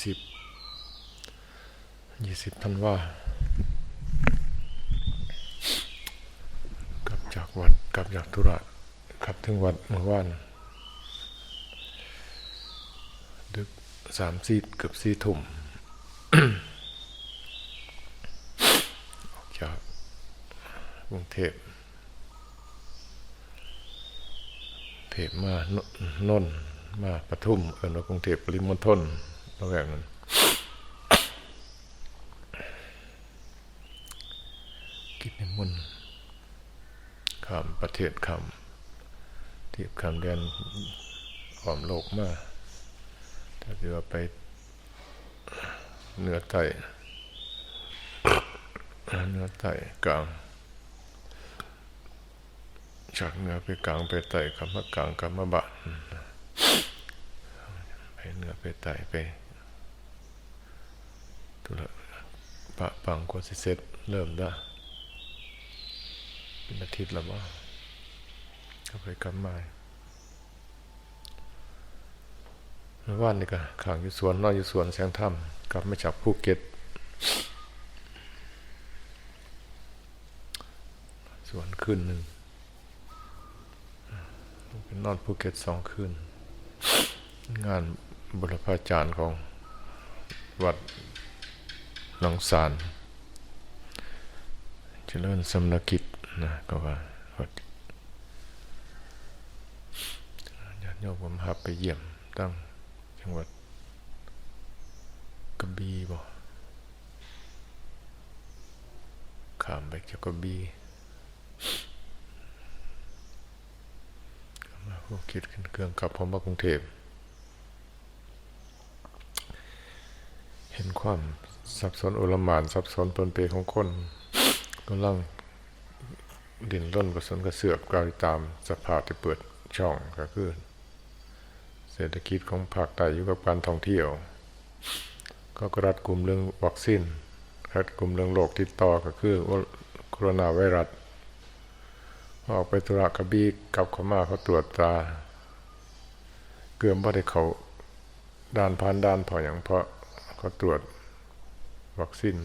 สิบยี่สิบธันวากลับจากวัดกลับจากธุระกลับถึงวัดเมื่อวานดึกสามสี่เกือบสี่ทุ่มออกจากกรุงเทพเทพมานนนมาปทุมเอินว่ากรุงเทพปริมณฑล ระแวกนั้น กิจนิมนต์ข้ามประเทศข้ามเทียบข้ามแดนขอมโลกมาถ้าเรือไปเหนือใต้เหนือใต้กลางจากเหนือไปกลางไปใต้กลับมากลางกลับมาบะไปเหนือไปใต้ไปตุละ ปะปังกว่าสิเสร็จเริ่มได้เป็นอาทิตย์แล้วว่าก็ไปกลับมาเมื่านนี่ก็ข้างอยู่สวนนอนอยู่สวนแสงถ้ำกลับมาจากภูเก็ตสวนคืนหนึ่งเป็นนอนภูเก็ตสองคืน งานบุรพาจารย์ของวัด หนองสารเจริญสำนักกิจนะก็ว่าวัดญาติโยมผมหับไปเยี่ยมตั้งจังหวัดกระบี่บ่ขามไปจากกระบี่มาพวกคิดขึ้นเครื่องกลับผมมากรุงเทพเห็นความ สับสนโอลมานสับสนปนเปของคนกำลังดินร่นกระสนกระเสือกกลายตามสภาพที่เปิดช่องก็คือเศรษฐกิจของภาคใต้อยู่กับการท่องเที่ยว ก็กรัดกลุ่มเรื่องวัคซีนรัดกลุ่มเรื่องโรคติดต่อก็คือโคโรนาไวรัสออกไปธุระกระบีกลับเข้ามาเขาตรวจตา เกือบไม่ได้เขาด้านพันด้านพออย่างเพราะเขาตรวจ วัคซีน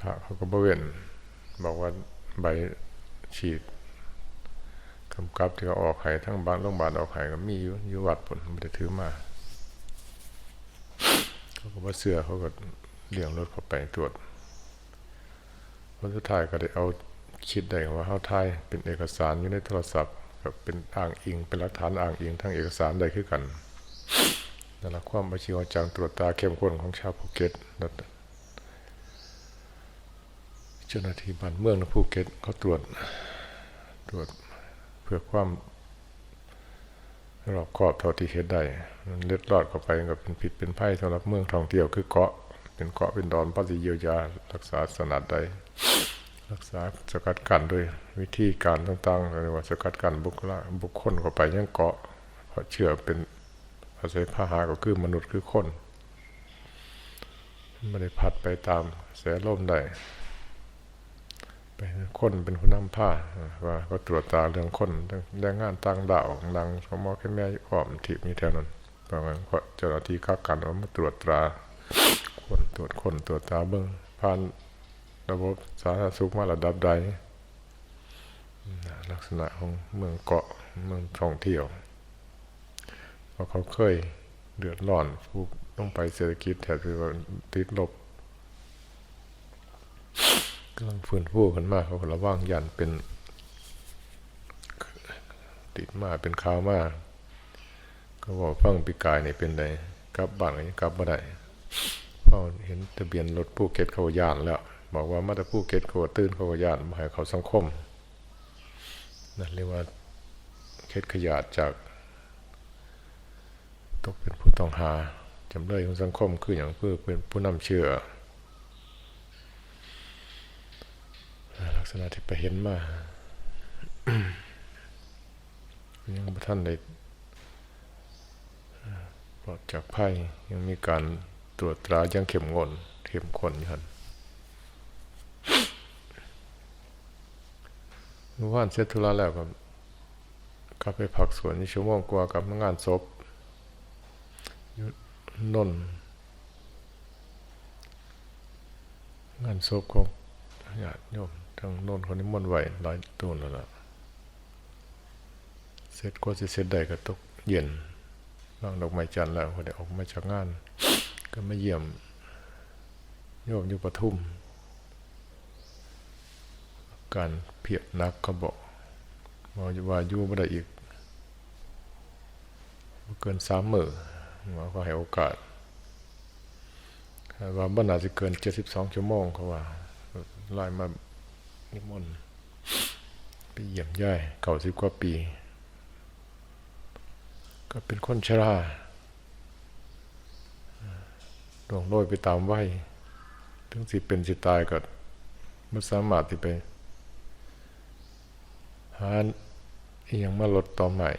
พระเขาก็บเวนบอกว่าใบฉีดกำกับที่เขาออกไห้ทั้งบ้านโรงพยาบาลออกไห้ก็มีอยู่อยู่วัดผลม่ได้ถือมาเขาก็ว่าเสือเขาก็เลี้ยงรถเข้าไปตรวจวันสุดท้ายก็ได้เอาคิดได้ว่าเขาทายเป็นเอกสารอยู่ในโทรศัพท์กับเป็นอ้างอิงเป็นหลักฐานอ้างอิงทั้งเอกสารได้คือกัน นั่นแหละความอาชีวจังตรวจตาเข้มข้นของชาวภูเก็ตนั่นเจ้าหน้าที่บ้านเมืองในภูเก็ตเขาตรวจตรวจเพื่อความรอบครอบเท่าที่เห็นได้มันเล็ดลอดเข้าไปก็เป็นผิดเป็นไพ่สำหรับเมืองท่องเที่ยวคือเกาะ เป็นเกาะเป็นดอนปฏิเยียวยารักษาสนัดใดรักษาสกัดกันด้วยวิธีการต่างๆเรียกว่าสกัดกันบุคลาบุคคลเข้าไปยังเกาะเพราะเชื่อเป็น อาศัยพาหาก็คือมนุษย์คือคนไม่ได้พัดไปตามแสลมได้เป็นคนเป็นคนนำผ้าว่าก็ตรวจตาเรื่องคนแรงงานต่างดาวดังเขามอแค่แม่อ้อมที่มีแถวนั้นประมาณเพราะเจ้าหน้าที่ข้ากันเอามาตรวจตราคนตรวจคนตรวจตาเบื้องผ่านระบบสาธารณสุขมาระดับใดลักษณะของเมืองเกาะเมืองท่องเที่ยว เพราะเขาเคยเดือดร้อนผู้ต้องไปเศรษฐกิจแถวที่ว่าติดลบกำลังฟื้นฟูกันมากเขาระว่างยันเป็น ติดมาเป็นข่าวมาก ก็บอกฟังปีกายนี่เป็นไงกลับบ้านก็ยังกลับมาได้เพราะเห็นทะเบียนรถผู้เก็ตเขาย่านแล้ว บอกว่ามาแต่ผู้เก็ตเขาตื่นเขาย่านมาให้เขาสังคมนั่นเรียกว่าเคสขยาดจาก ตกเป็นผู้ต้องหาจำเลยของสังคมคืออย่างเพื่อเป็นผู้นำเชื่อ ลักษณะที่ไปเห็นมายังท่านได้ปลอดจากภัยยังมีการตรวจตรายังเข้มงวดเข้มข้นอยู่หันเมื่านเสร็จธุระแล้วก็กลับไปผักสวนในชั่วโมงกว่ากับงานศพ นนงานศพของญาติโยมทางนนคนนี้มนต์ไหวหลายตัวแล้วล่ะเสร็จก็จะเสร็จได้ก็ตกเย็นวางดอกไม้จันทร์แล้วก็ได้ออกมาจากงาน ก็มาเยี่ยมโยมอยู่ปทุม การเพียรนักเขาบอกว่าว่าอยู่ไม่ได้อีกเกินสามมือ หมอก็ให้โอกาสว่าบ้านอาจจะเกินเจ็ดสิบสองชั่วโมงเขาว่าไล่มานิมนต์ไปเยี่ยมย่ายเก่าสิบกว่าปี ก็เป็นคนชราดวงโรยไปตามวัยถึงสิเป็นสิตายก็ไม่สามารถที่ไป หาอีหยังมาลดต่อใหม่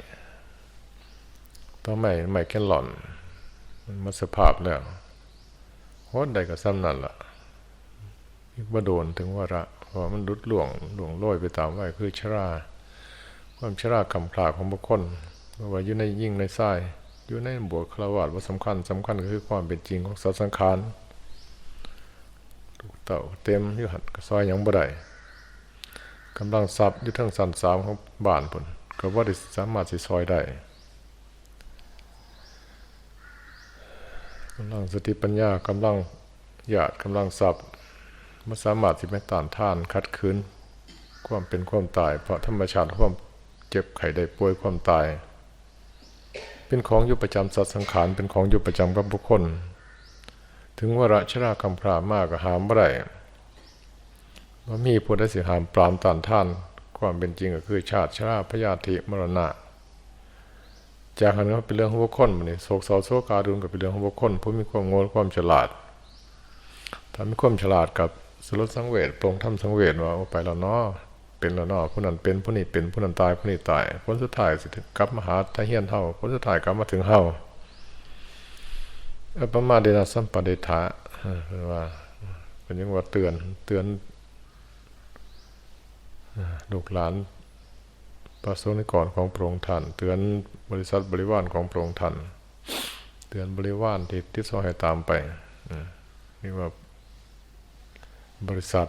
ต่อใหม่ใหม่แค่หล่อน มันมาสภาพแล้วโหดใดก็ซ้ำนั่นละ่ะว่าโดนถึงว่าระเพราะมันลุดหลวงหลวงโรยไปตามวัยคือชราความชราคำพลาของบุคคลว่าอยู่ในยิ่งในไส้อยู่ในบวกคารวะว่าสำคัญสำคัญก็คือความเป็นจริงของสัตว์สังขารถูกเต่าเต็มยู่หัดกระซอยยังบ่ได้กำลังซับอยู่ทั้งสันสามของบ้านผลก็ว่าได้สามารถสิซอยได้ำลังสติปัญญากำลังหยาดกำลังสับมันสามารถสิไม่ต้านทานคัดคืนความเป็นความตาย เพราะธรรมชาติความเจ็บไข้ได้ป่วยความตาย เป็นของอยู่ประจำสัตว์สังขารเป็นของอยู่ประจำกับบุคคล ถึงวาระชราคำพรามากก็หามบ่ได้ว่ามีผู้ได้สิหามปรามต้านท่าน ความเป็นจริงก็คือชาติชราพยาธิมรณะ จากนั้นก็เป็นเรื่องของบุคคลมันนี่โศกเศร้าโศกาดุนก็เป็นเรื่องของบุคคลผู้มีความโง่ความฉลาดถ้ามีความฉลาดกับสรุปสังเวชปรงทำสังเวชว่าไปแล้วเนาะเป็นแล้วเนาะผู้นั้นเป็นผู้นี้เป็นผู้นั้นตายผู้นี้ตายผลสุดท้ายสิกลับมาหาทะเฮียนเท่าผลสุดท้ายกลับมาถึงเฮาอัปมาเดนะสัมปเดทะเป็นว่าเป็นยังว่าเตือนเตือนลูกหลาน ประสงค์นิกรของพระองค์ท่านเตือนบริษัทบริวารของพระองค์ท่านเตือนบริวารที่ที่ซอยให้ตามไปนี่ว่าบริษัท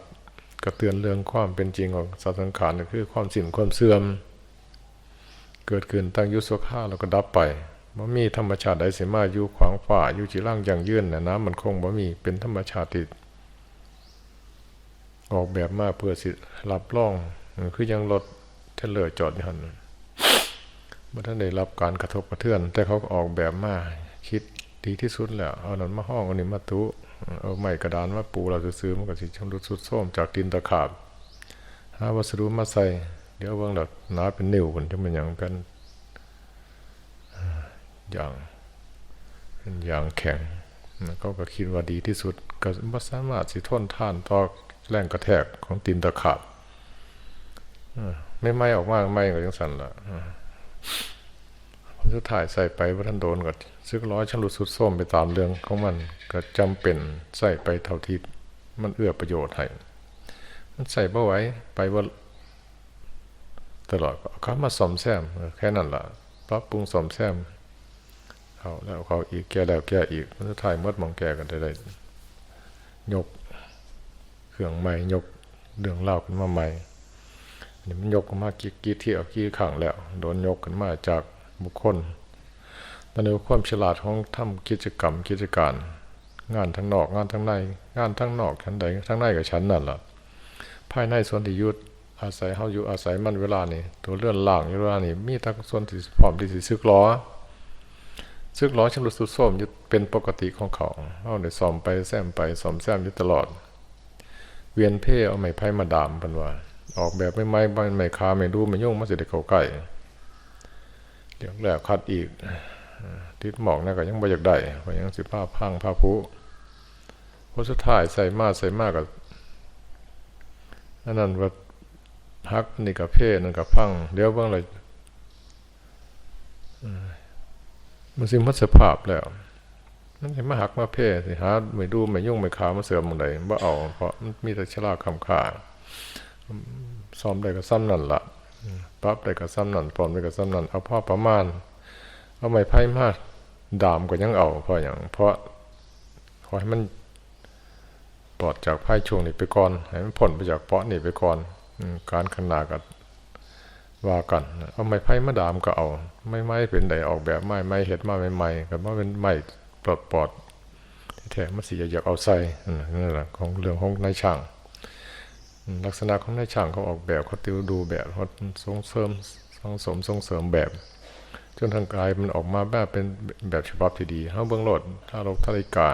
ก็เตือนเรื่องความเป็นจริงของสัตว์สังขารคือความสิ้นความเสื่อม เกิดขึ้นตั้งยุสข้าแล้วก็ดับไปบ่มีธรรมชาติใดเสียมาอยู่ขวางฝ่าอยู่จีร่างอย่างยื่นน่ะน้ำมันคงบ่มีเป็นธรรมชาติออกแบบมาเพื่อสิรับรอง คือยังรถเทเลอร์จอดอยู่หันเมื่อท่านได้รับการกระทบกระเทือน แต่เขาก็ออกแบบมาคิดดีที่สุดแล้วเอาหนอนมาห้องอันนี้มาตุเอาไม้กระดานมาปูเราจะซื้อมันก็สิชำรุดสุดโทรมจากดินตะขาบหาวัสดุมาใส่ เดี๋ยวเบิ่งดอกหนาเป็นนิ้วคนจะมันอย่างเป็นอย่างเป็นอย่างแข็งเขาก็คิดว่าดีที่สุด ก็ม่สามารถสิทนทานต่อแรงกระแทกของตีนตะขาบ ไม่ไหมออกมากไหมก็ยังสั่นละผมจะถ่ายใส่ไปว่าท่านโดนก็ซึกร้อยชลุดสุดส้มไปตามเรื่องของมันก็จำเป็นใส่ไปเท่าที่มันเอื้อประโยชน์ให้มันใส่เบ่ไว้ไปว่าตลอดก็เขามาสอมแซมแค่นั้นละ่ะปรับปรุงสอมแซมเขาแล้วเขาอีกแก้แล้วแก้อีกมันจะถ่ายมดมองแก้กันได้ไดยกเครื่องใหม่ยกเรื่องเล่าขึ้นมาใหม่ นี่มันยกขึ้นมากี่กี่เที่ยวกี่ขังแล้วโดนยกขึ้นมาจากบุคคลตอนนี้ความฉลาดของทำกิจกรรมกิจการ งานทั้งนอกงานทั้งใน งานทั้งนอกชั้นใดทั้งในกับชั้นนั่นแหละภายในส่วนที่ยุดอาศัยเฮาอยู่อาศัยมันเวลานี่ตัวเลื่อนล่างอยู่เวลานี่มีทั้งส่วนที่พร้อมที่สิซึกล้อซึกล้อชำรุดสุดโทรมอยู่เป็นปกติของเขาเอาได้ซ่อมไปแซมไปซ่อมแซมอยู่ตลอด เวียนเพ่เอาไม้ไผ่มาดามเป็นว่า ออกแบบไม่ไม้ใบไม้คาไม่ดูไม่ยุ่งมาสิได้เขาใกล้เดี๋ยวแล้วคัดอีก ทิศหมอกนั่นก็ยังบ่อยากได้เพราะยังสิผ้าพังผ้าผุพอสุดท้ายใส่มาใส่มากกับอันนั้นว่าฮักนี่กับเพ่นั่นกับพังเดี๋ยวเบิ่งเลยมันสิมัดสภาพแล้วมันสิมาหักมาเพ่สิหาไม่ดูไม่ยุ่งไม่ขามาเสื่อมมึงใดบ่เอา เพราะมันมีแต่ชราคำขา ซ้อมได้ก็ซ้ำนั่นละปรับได้ก็ซ้ำนั่นปลอมได้ก็ซ้ำนั่นเอาพ่อประมาณ เอาไม้ไพ่มาดามก็ยังเอาเพราะอย่างเพราะขอให้มันปลอดจากไพ่ช่วงนี้ไปก่อนให้มันพ้นไปจากเปาะนี่ไปก่อนการขนากับว่ากัน เอาไม้ไผ่มาดามก็เอา ไม่ไม้เป็นใดออกแบบไม้ไม้เห็ดมาใหม่ๆกับว่าเป็นไม้ปลอดปลอดแท้มันสิอยากเอาใส่นั่นแหละของเรื่องของนายช่าง ลักษณะของนายช่างเขาออกแบบเขาติวดูแบบเขาส่งเสริมส่งสมส่งเสริมแบบ จนทางกายมันออกมาแบบเป็นแบบฉบับที่ดีเฮาเบื้องโลดถ้าเราทาริกา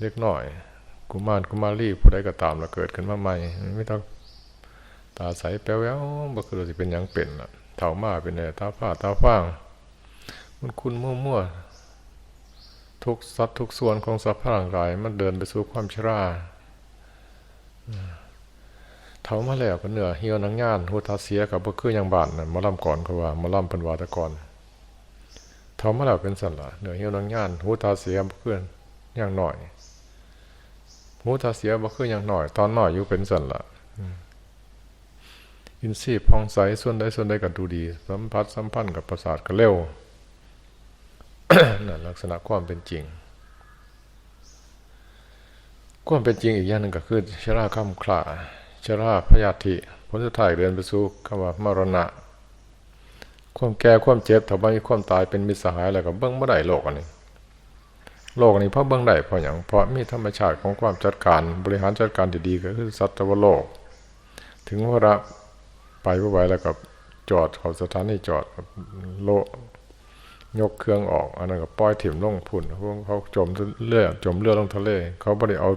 เล็กน้อย กุมารกุมารีผู้ใดก็ตามแล้วเกิดขึ้นมาใหม่ไม่ต้องตาใสแป๊วแววบ่คือสิเป็นยังเป็นล่ะเท่ามาเป็นแน่ตาผ้าตาฟางมันคุณมั่วๆทุกสัตว์ทุกส่วนของสภาพร่างกายมันเดินไปสู่ความชรา เท่ามาแล้วก็เหนือเหี่ยวนังงานหูตาเสียกับบ่คือยังบานน่ะมาล่ำก่อนเขาว่ามาล่ำเพิ่นว่าแต่ก่อนเท่ามาแล้วเป็นสันละเหนือเหี่ยวนังงานหูตาเสียบ่คืออย่างหน่อยหูตาเสียบ่คืออย่างหน่อย ตอนหน่อยอยู่เป็นสันละอินทรีย์พองใสส่วนใดส่วนใดก็ดูดี สัมผัสสัมพันธ์กับประสาทก็เร็วนั่นลักษณะความเป็นจริง ความเป็นจริงอีกอย่างหนึ่งก็คือชราคำคลา ชราพยาธิผลสุดท้ายเดินไปสู่คำว่ามรณะ ความแก่ความเจ็บถ้าไม่มีความตายเป็นมิตรสหายแล้วก็เบื้องไม่ได้โลกอันนี้ โลกนี้เพราะเบื้องได้เพราะอย่างเพราะมีธรรมชาติของความจัดการบริหารจัดการดีๆก็คือสัตวโลก ถึงเวลาไปไว้แล้วกับจอดเขาสถานีจอดโลยกเครื่องออกอันนั้นก็ปล่อยถิ่มลงพุ่นพวกเขาจมเลือดจมเลือดลงทะเล เขาไม่ได้เอา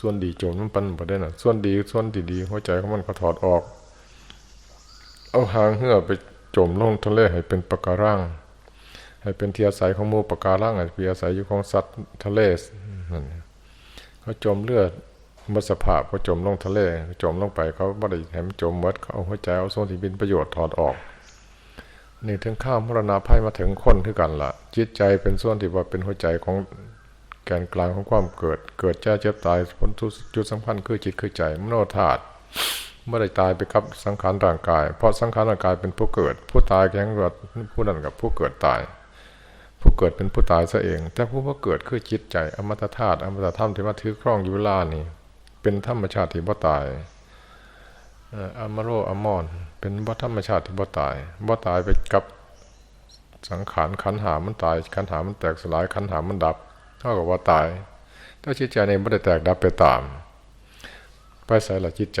ส่วนดีจมมันปันบ่ได้น่ะ ส่วนดีส่วนดีๆหัวใจของมันก็ถอดออก เอาหางเหือไปจมลงทะเลให้เป็นปะการังให้เป็นที่อาศัยของมูปะการังให้เป็นอาศัยอยู่ของสัตว์ทะเลนั่นเขาจมเลือดมัสภาพก็จมลงทะเลจมลงไปเขาบ่ได้ให้มันจมมดเขาเอาหัวใจเอาส่วนที่เป็นประโยชน์ถอดออกนี่ถึงข้ามมรณาภัยมาถึงคนคือกันละจิตใจเป็นส่วนที่ว่าเป็นหัวใจของ แกนกลางของความเกิด เกิดเจ้าเจ็บตายผลจุดสำคัญคือจิตคือใจมโนธาตุเมื่อได้ตายไปกับสังขารร่างกาย เพราะสังขารร่างกายเป็นผู้เกิด ผู้ตายแข่งกับผู้นั้นกับผู้เกิดตาย ผู้เกิดเป็นผู้ตายซะเอง แต่ผู้ว่าเกิดคือจิตใจอมตะธาตุอมตะธรรมที่มาถือครองอยู่เวลานี้เป็นธรรมชาติที่บ่ตายอามโรอามอน เป็นบ่ธรรมชาติที่บ่ตายบ่ตายไปกับสังขารขันหามันตายขันหามันแตกสลายขันหามันดับ เท่ากับว่าตาย ถ้าจิตใจเนี่ยไม่ได้แตกดับไปตาม ไปใส่ละจิตใจ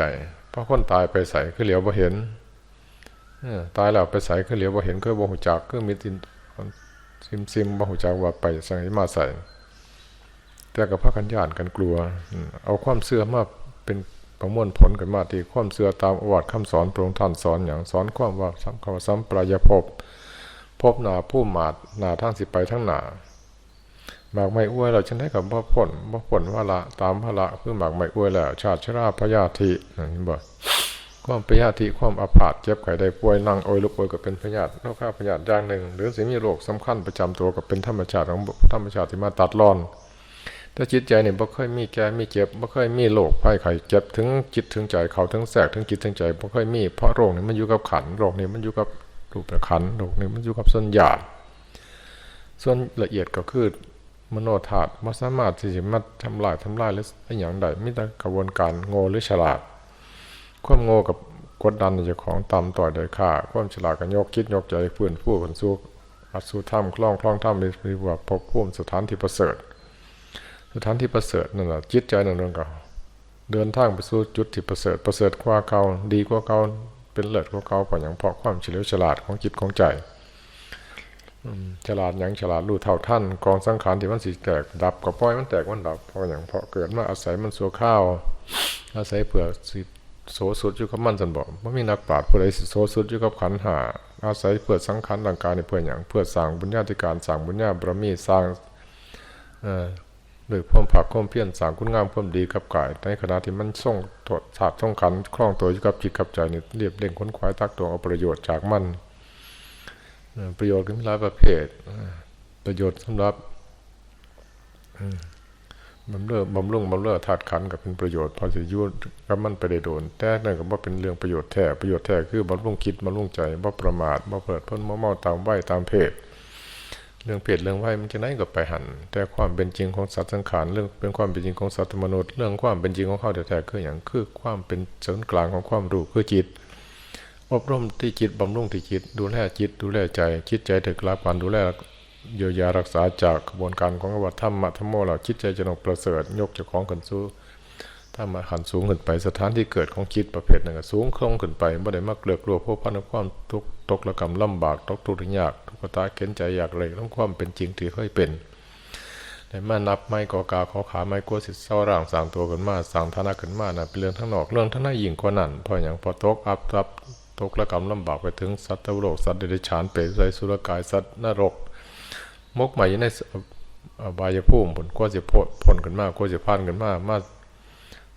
เพราะคนตายไปใส่คือเหลียวบ่เห็นตายแล้วไปใส่คือเหลียวบ่เห็นคือบ่หูจักคือมีตินซิมซิมบ่หูจักว่าไปสังมาใส่แต่กับพระกันญาณกันกลัว เอาความเสื่อมาเป็นประมวลผลกันมาที่ความเสื่อตามอวัตคำสอนพระองค์ท่านสอนอย่างสอนความว่าสัมคำสัมปรายภพพบหนาผู้หมาดหนาทั้งสิไปทั้งหนา หมากไม่อ้วยเราฉันได้กับบ่ผลบ่ผลว่าละตามพระละคือหมากไม่อ้วยแล้ว ชาติชราพยาธินี่บอกความพยาธิความอาพาธเจ็บไข้ได้ป่วยนั่งโอยลุกโอยก็เป็นพยาธิโรคข้าพยาธิอย่างหนึ่ง หรือสิ่งมีโรคสำคัญประจำตัวก็เป็นธรรมชาติของธรรมชาติที่มาตัดรอนแต่จิตใจเนี่ยบ่เคยมีแก่มีเจ็บบ่เคยมีโรคภัยไข้เจ็บถึงจิตถึงใจเขาถึงแสกถึงจิตถึงใจบ่เคยมีเพราะโรคนี้มันอยู่กับขันโรคนี้มันอยู่กับรูปขันโลกนี้มันอยู่กับส่วนหยาบส่วนละเอียดก็คือ มโนธาตุมันสามารถที่จะมาทำลายทำลายหรืออย่างใดไม่แต่กระบวนการโง่หรือฉลาด ความโง่กับกดดันในของต่ำต่อยโดยค่าความฉลาดกันยกคิดยกใจฟื้นผู้คนสู้อัศธรรมคล่องคล่องธรรมเรียกว่าพบพุ่มสถานที่ประเสริฐ สถานที่ประเสริฐนั่นแหละจิตใจนั่นเองก็เดินทางไปสู่จุดที่ประเสริฐประเสริฐกว่าเก่าดีกว่าเก่าเป็นเลิศของเขาเพราะอย่างเพราะความเฉลียวฉลาดของจิตของใจ ฉลาดอย่างฉลาดรู้เท่าท่านกองสังขารที่มันสีแตกดับก็ปล่อยมันแตกมันดับเพราะอย่างเพราะเกิดมาอาศัยมันสัวข้าว อาศัยเผื่อสิโสสุดอยู่กับมันสันบอกว่ามีนักปราชญ์ผู้ใดสิโสสุดอยู่กับขันหาอาศัยเพื่อสังขารร่างกายในเพื่ออย่างเพื่อสร้างบุญญาธิการสร้างบุญญาบารมีสร้างโดยความผักความเพี้ยรสร้างคุณงามความดีกับกายในขณะที่มันส่งถดฉาดส่งขันคล้องตัวอยู่กับจิตกับใจนี่เรียบเร่งค้นคว้าตักตัวเอาประโยชน์จากมัน ประโยชน์ก็มีหลายประเภทประโยชน์สำหรับบำเรอบำรุงบำเรอธาตุขันกับเป็นประโยชน์พอจะยุ่กับมันไปได้โดน แต่นั่นก็ว่าเป็นเรื่องประโยชน์แท้ประโยชน์แท้คือบำรุงคิดบำรุงใจบ่ประมาทบ่เปิดพ้นบ่เมาตามไหวตามเพศ เรื่องเพศเรื่องวัยมันจะไหนก็ไปหัน แต่ความเป็นจริงของสัตว์สังขารเรื่องเป็นความเป็นจริงของสัตว์มนุษย์ เรื่องความเป็นจริงของเขาแท้ๆคืออย่างคือความเป็นศูนย์กลางของความรู้คือจิต อบรมที่จิตบำรุงที่จิต ดูแลจิตดูแลใจจิตใจถึกรับการดูแลเยียวยารักษาจากกระบวนการของวัฏธรรมะธรรมโมเราจิตใจจะนกประเสริฐยกเจ้าของขึ้นสู่ถ้ามาหันสูงขึ้นไปสถานที่เกิดของจิตประเภทหนึ่งสูงคงขึ้นไปบ่ได้มาเกลือกลัวพวกพันความทุกตกระกำลำบากตกทุกข์ยากทุกข์ตาเข็นใจอยากเลยต้องความเป็นจริงที่เคยเป็นแต่มานับไม่กอกาขอขาไม่กลัวสิเศร้าร่างสร้างตัวขึ้นมาสร้างฐานะขึ้นมานะเป็นเรื่องทั้งนอกเรื่องทั้งในยิ่งกว่านั้นพออย่างพอตกอับทับ ตกระกำลำบากไปถึงสัตว์โลกสัตว์เดรัจฉานเปรตไสสุรกายสัตว์นรก มกใหม่อยู่ในบายภูมิผลก็จะพ้นผลกันมากก็จะพานกันมากมา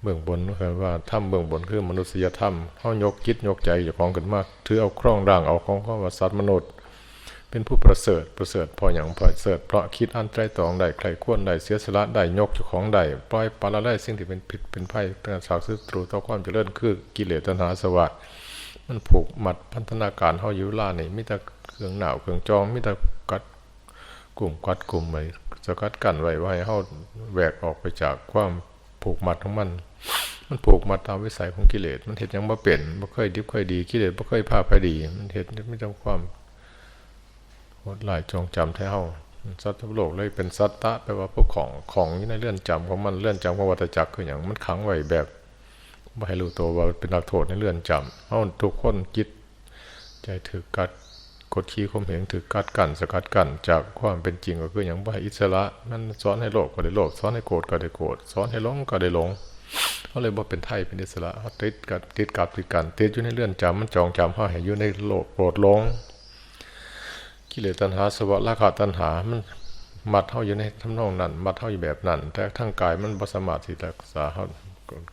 เบื้องบนคือว่าถ้ำเบื้องบนคือมนุษยธรรมเฮายกคิดยกใจอย่าของกันมากถือเอาครองร่างเอาของข้อว่าสัตว์มนุษย์ เป็นผู้ประเสริฐประเสริฐพออย่างประเสริฐเพราะคิดอันไตรตรองได้ใครควรได้เสียสละได้ยกเจ้าของได้ปล่อยปละได้สิ่งที่เป็นผิดเป็นไพ่เป็นสาวซื้อตรูต่อความเจริญคือกิเลสตัณหาสวัสด มันผูกมัดพันธนาการเฮาอยู่ล่านี่มิแต่เครื่องหนาวเครื่องจองมิแต่กัดกลุ่มกัดกลุ่มไว้สกัดกันไว้ไว้เฮาแหวกออกไปจากความผูกมัดของมัน มันผูกมัดตามวิสัยของกิเลสมันเห็ดยังบ่เป็นบ่เคยดิบเคยดีกิเลสบ่เคยพาไปดี มันเห็ดไม่ต้องความโหดหลายจองจำแท้เฮาสัตว์โลกเลยเป็นสัตตะแปลว่าพวกของของในเลื่อนจำของมันเลื่อนจำของวัฏจักรคืออย่างมันขังไว้แบบ บ่ให้รู้ตัวว่าเป็นนักโทษในเลื่อนจำเฮาะทุกคนจิตใจถือกัดกดขี่ข่มเหงถือกัดกันสกัดกันจากความเป็นจริงก็คืออย่างบ่ให้อิสระมันสอนให้โลภก็ได้โลภสอนให้โกรธก็ได้โกรธสอนให้หลงก็ได้หลงเขาเลยบ่เป็นไทยเป็นอิสระเขาติดกับติดกับติดกันติดอยู่ในเลื่อนจำมันจองจำเฮาให้อยู่ในโลภโกรธหลงกิเลสตัณหาสวะราคะตัณหามันมัดเฮาอยู่ในทำนองนั้นมัดเฮาอยู่แบบนั้นแต่ทางกายมันบ่สามารถที่รักษาเฮา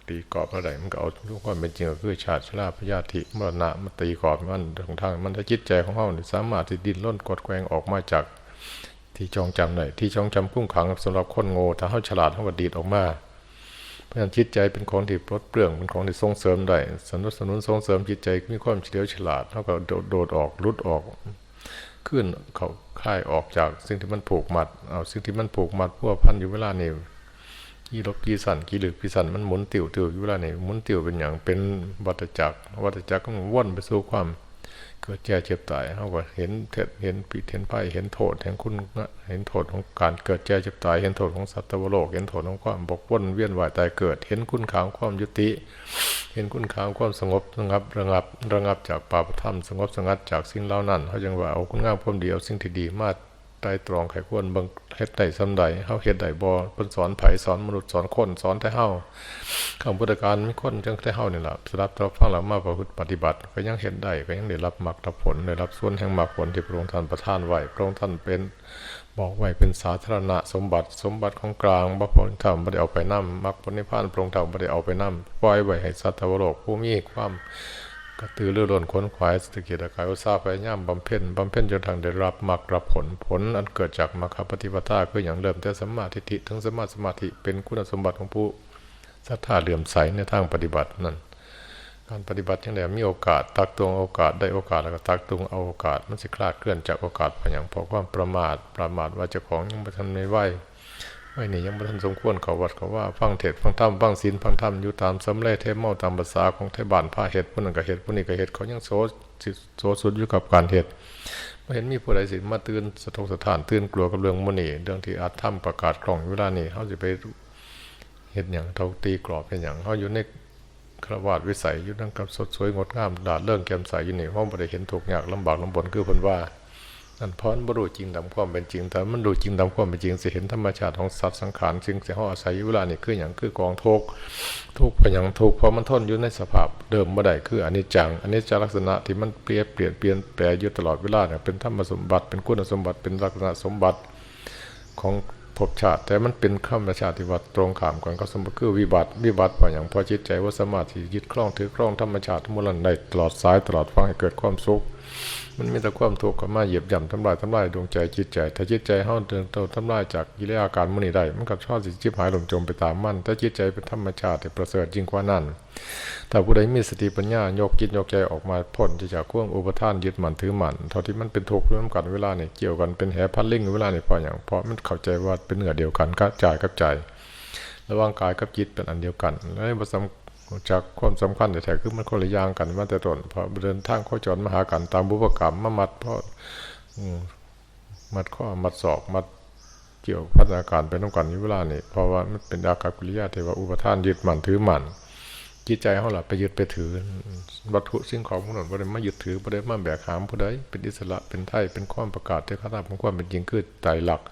ตีกรอบอะไรมันก็เอาทุกความเป็นจริงก็คือชาติชราพยาธิมรณะมาตีกรอบมันทางทาง มันถ้าจิตใจของเฮานี่สามารถที่ดิ้นรนกดแกงออกมาจากที่จองจำได้ที่จองจำคุ้มขังสำหรับคนโง่ถ้าเฮาฉลาดเฮาก็ดีดออกมาเพราะฉะนั้นจิตใจเป็นของที่ปลดเปลื้องเป็นของที่ส่งเสริมได้สนับสนุนส่งเสริมจิตใจมีความเฉลียวฉลาดเฮาก็โดดโดดออกลุดออกขึ้นเขาคลายออกจากสิ่งที่มันผูกมัดเอาสิ่งที่มันผูกมัดพวกพันอยู่เวลานี้ กี่ลบกี่สันกี่หลึกกี่สันมันหมุนติวติวอยู่เวลานี้หมุนติวเป็นอย่างเป็นวัฏจักรวัฏจักรก็มันว่นไปสู่ความเกิดแก่เจ็บตายเขาก็เห็นเท็จเห็นผิดเห็นไพ่เห็นโทษเห็นคุณเห็นโทษของการเกิดแก่เจ็บตายเห็นโทษของสัตว์โลก เห็นโทษของความบกว่นเวียนว่ายตายเกิด เห็นคุณค่าของความยุติ เห็นคุณค่าของความสงบระงับระงับระงับจากป่าธรรมสงบสงัดจากสิ่งเหล่านั้นเขาจึงว่าเอาคุณงามความดีเอาสิ่งที่ดีมา ไตรตรองไขควรเบิ่งเฮ็ดได้ซำใดเฮาเฮ็ดได้บ่เพิ่นสอนไผสอนมนุษย์สอนคนสอนแต่เฮาคำพุทธการมีคนจังแต่เฮานี่ล่ะสดับรับฟังแล้วมาประพฤติปฏิบัติ ก็ยังเฮ็ดได้ก็ยังได้รับมรรคผลได้รับส่วนแห่งมรรคผลที่พระองค์ท่านประทานไว้พระองค์ท่านเป็นบอกไว้เป็นสาธารณะสมบัติสมบัติของกลางบ่พระองค์ท่านบ่ได้เอาไปนำมรรคผลนิพพานพระองค์ท่านบ่ได้เอาไปนำปล่อยไว้ให้สัตว์โลกผู้มีความ กระตือรือร้นขนขวายสติกิจกายอุตสาห์พยายามบำเพ็ญบำเพ็ญจนทางได้รับมรรครับผลผล อันเกิดจากมรรคปฏิปทาคืออย่างเริ่มแต่สัมมาทิฏฐิถึงสัมมาสมาธิเป็นคุณสมบัติของผู้ศรัทธาเหลื่อมใสในทางปฏิบัตินั่นการปฏิบัติอย่างไรมีโอกาสตักตวงโอกาสได้โอกาสแล้วก็ตักตวงเอาโอกาสมันสิคลาดเคลื่อนจากโอกาสไปอย่างพราะความประมาทประมาทว่าเจ้าของยังไม่ทันในไหว ไว้นี่ยังไม่ทันสมควรเขาวัดเขาว่าฟังเทศฟังธรรมฟังศีลฟังธรรมอยู่ตามสำเร็จเทเมาตามภาษาของไทบานผ้าเหตุผู้นั้นก็เหตุผู้นี้ก็เหตุเขายังโซโซสุดอยู่กับการเหตุไม่เห็นมีผู้ใดสิมาตื่นสะทกสะท้านตื่นกลัวกับเรื่องมุนีเรื่องที่อาจทำประกาศกล่องเวลานี้เขาจะไปเหตุอย่างเท่าตีกรอบเป็นอย่างเขาอยู่ในครวาดวิสัยอยู่นั่งกับสดสวยงดงามดาดเรื่องแกมใสอยู่นี่ห้องไม่ได้เห็นถูกยากลำบากลำบนคือเพิ่นว่า นั่นเพราะมันบรู้จริงตามความเป็นจริงแต่มันรู้จริงตามความเป็นจริงสิเห็นธรรมชาติของสัตว์สังขารสิ่งที่เขาอาศัยอยู่เวลานี่คืออย่างคือกองทุกทุกข์เป็นอย่างทุกเพราะมันทนอยู่ในสภาพเดิมเมื่อใดคืออนิจจังอนิจจลักษณะที่มันเปลี่ยนเปลี่ยนเปลี่ยนแปลอยู่ตลอดเวลาเนี่ยเป็นธรรมสมบัติเป็นคุณสมบัติเป็นลักษณะสมบัติของภพชาติ แต่มันเป็นธรรมชาติที่ว่าตรงข้ามกันก็สมบัติคือวิบัติวิบัติเพราะอย่างพอจิตใจว่าสมาธิยึดคล้องถือคล้องธรรมชาติทั้งมวลนั้นได้ตลอดสายตลอดฟังให้เกิดความสุข มันมีแต่ความทุกข์เข้ามาเหยียบย่ำทำลายทำลายดวงใจจิตใจ ถ้าจิตใจเฮาเดินโตทำลายจากกิเลสอาการมุนีได้มันก็ชอบสิจิบหายหลงจมไปตามมันถ้าจิตใจเป็นธรรมชาติประเสริฐยิ่งกว่านั้นถ้าผู้ใดมีสติปัญญายกจิตยกใจออกมาพ้นจากความอุปทานยึดมั่นถือมั่นเท่าที่มันเป็นทุกข์ร่วมกันเวลาเนี่ยเกี่ยวกันเป็นแหพันลิงเวลาเนี่ยพออย่างเพราะมันเข้าใจว่าเป็นเนื้อเดียวกันก็จ่ายกับใจระหว่างกายกับจิตเป็นอันเดียวกันและในบทสำ จากความสำคัญแต่แท้คือมันคนละอย่างกันมาแต่ต้นพราะเดินทางโคจรมาหากันตามบุพกรรมมามัดเพราะอืมมัดข้อมัดศอกมัดเกี่ยวพัฒนาการเป็นต้องกันอยู่เวลานี่เพราะว่ามันเป็นอาการกิริยาที่ว่าอุปทานยึดมั่นถือมั่นจิตใจเขาหลับไปยึดไปถือ วัตถุสิ่งของพวกนั้นบ่ได้มายึดถือบ่ได้มาแบกหามผู้ใดเป็นอิสระเป็นไทยเป็นความประกาศที่ข้าราชของความเป็นจริงคือไตรลัก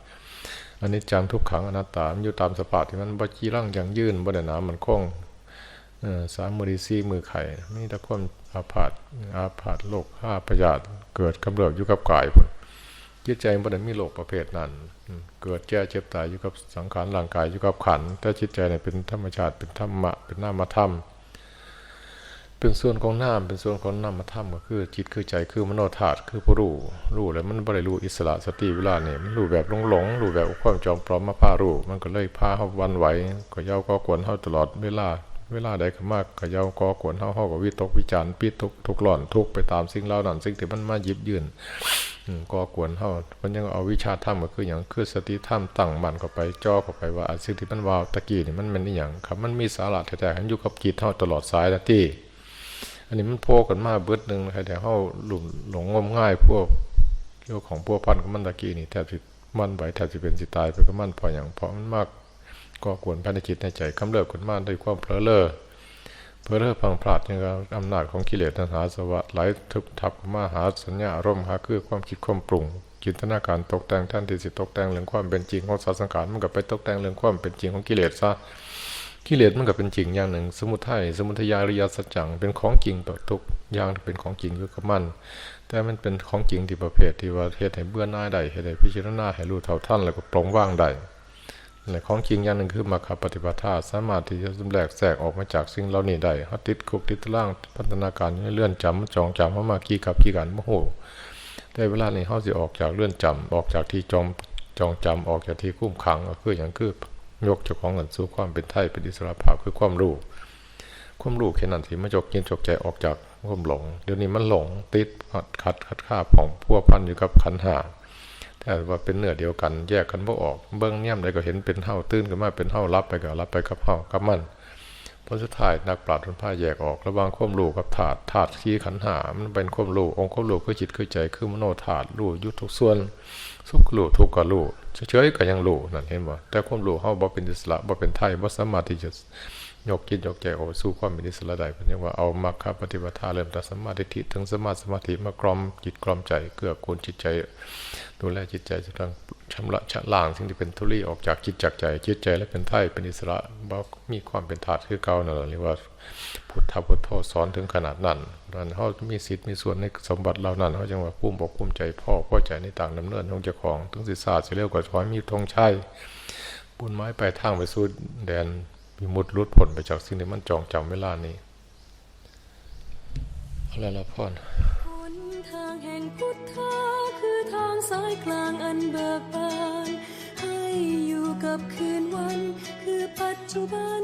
อันนี้จังทุกขังอนัตตามันอยู่ตามสภาพที่มันบ่จีร่างอย่างยืนบ่ได้หนามันคงเออ สามมือดีซี่มือไข่มีแต่ความอาพาธอาพาธโรคห้าพยาธิเกิดกำเริบอยู่กับกายพุ่นจิตใจบ่ได้มีโรคประเภทนั้น เกิดแก่เจ็บตายอยู่กับสังขารร่างกายอยู่กับขัน แต่จิตใจเนี่ยเป็นธรรมชาติเป็นธรรมะเป็นนามธรรม เป็นส่วนของนามเป็นส่วนของนามธรรมก็คือ จิตคือใจคือมโนธาตุคือผู้รู้รู้แล้วมันบ่ได้รู้อิสระสติเวลาเนี่ยมันรู้แบบหลงๆรู้แบบความจอมปลอมมาพารู้มันก็เลยพาเฮาวันไหวก็เย้าก็กวนเฮาตลอดเวลา เวลาใดก็มากก็เย้าก็กวนเฮาเฮาก็วิตกวิจารณ์ปิทุกทุกข์ร้อนทุกไปตามสิ่งเล่านั้นสิ่งที่มันมายิบยืนอืมก็กวนเฮามันยังเอาวิชาธรรมก็คือหยังคือสติธรรมตั้งมั่นเข้าไปจ่อเข้าไปว่าสิ่งที่มันว่าตะกี้นี่มันเป็นอีหยังครับมันมีสาระแท้ๆมันอยู่กับจิตเฮาตลอดสายนาทีอันนี้มันโพกันมาเบิดหนึ่งใครแต่เขาหลุมหลงงมง่ายพวกเรื่องของพวกพันกับมันตะกี้นี่แทบสิมันไหวแทบสิเป็นสิตายไปกับมันพออย่างเพราะมันมาก ก็กวนภายในจิตในใจคำเลิกกันมาด้วยความเพลอเลอเพลอเลอพังพลาดยังอำนาจของกิเลสตัณหาสวะไหลทึบทับมาหาสัญญาอารมณ์หาคือความคิดความปรุงจินตนาการตกแต่งท่านที่สิตกแต่งเรื่องความเป็นจริงของสัสังขารมันก็ไปตกแต่งเรื่องความเป็นจริงของกิเลสซะกิเลสมันก็เป็นจริงอย่างหนึ่ง สมุทัยสมุทยาริยสัจจังเป็นของจริงต่อทุกอย่างเป็นของจริงอยู่กับมันแต่มันเป็นของจริงที่ประเภทที่ว่าเหตุให้เบื่อหน่ายได้เหตุให้พิจารณาให้รู้เท่าทันแล้วก็ปลงว่างได้และ ของจริงอย่างหนึ่งคือมรรคปฏิปทาสามารถที่จะสำแดกแทรกออกมาจากสิ่งเหล่านี้ได้เขาติดคุกติดตารางพัฒนาการในเลื่อนจำจองจำเข้ามากี่กับกี่กันโมโหแต่เวลาในี้เขาสิออกจากเลื่อนจำออกจากที่จองจองจำออกจากที่คุ้มขังก็คืออย่างคือยกเจ้าของเงินสู่ความเป็นไทยเป็นอิสระภาพคือความรู้ความรู้แค่นั้นที่มาจกกินจกใจออกจากความหลง เดี๋ยวนี้มันหลงติดขัดขัดขัดข้าผ่องพัวพันอยู่กับขันหา แต่ว่าเป็นเนื้อเดียวกัน แยกกันบ่ออก เบื้องเนี่ยมใดก็เห็นเป็นเท่าตื้นกันมาเป็นเท่ารับไปก็รับไปกับเท่ากับมันผลสุดท้ายนักปราชญ์ทนผ้าแยกออกระหว่างความรู้กับถาดถาดขี้ขันหามันเป็นความรู้องค์ความรู้คือจิตคือใจคือมโนถาดรู้ยุททุกส่วน สุขรู้ทุกข์ก็รู้เฉยๆก็ยังรู้นั่นเห็นบ่แต่ความรู้เฮาบ่เป็นอิสระบ่เป็นไทยบ่สามารถที่จะ ยกจิตยกใจออกสู่ความเป็นอิสระได้เพียกว่าเอามรรคปฏิปทาเริ่มจากสัมาทิทิถึงสมาสมาธิมากรอมจิตกรอมใจเกื้อกูลจิตใจ ดูแลจิตใจจนทั้งชำระชะล้างสิ่งที่เป็นทุลีออกจากจิตจากใจจิตใจและเป็นไทยเป็นอิสระบ่มีความเป็นธาตุคือเก่านั่นหละเรียกว่าพุทธพุทโธสอนถึงขนาดนั้นนั้นเขามีสิทธิ์มีส่วนในสมบัติเหล่านั้นเขาจึงว่าภูมิบอกภูมิใจพ่อพ่อใจในต่างดำเนินของเจ้าของถึงศาสตร์สิเรียกว่าขอให้มีธงชัยบุญไม้ไปทางไปสู่แดน มีมุดรุดผลไปจากสิ่งที่มันจองจำเวลานี้อะไรละพ่อนทางแห่งพุทธาคือทางสายกลางอันเบิกบานให้อยู่กับคืนวัน คือปัจจุบัน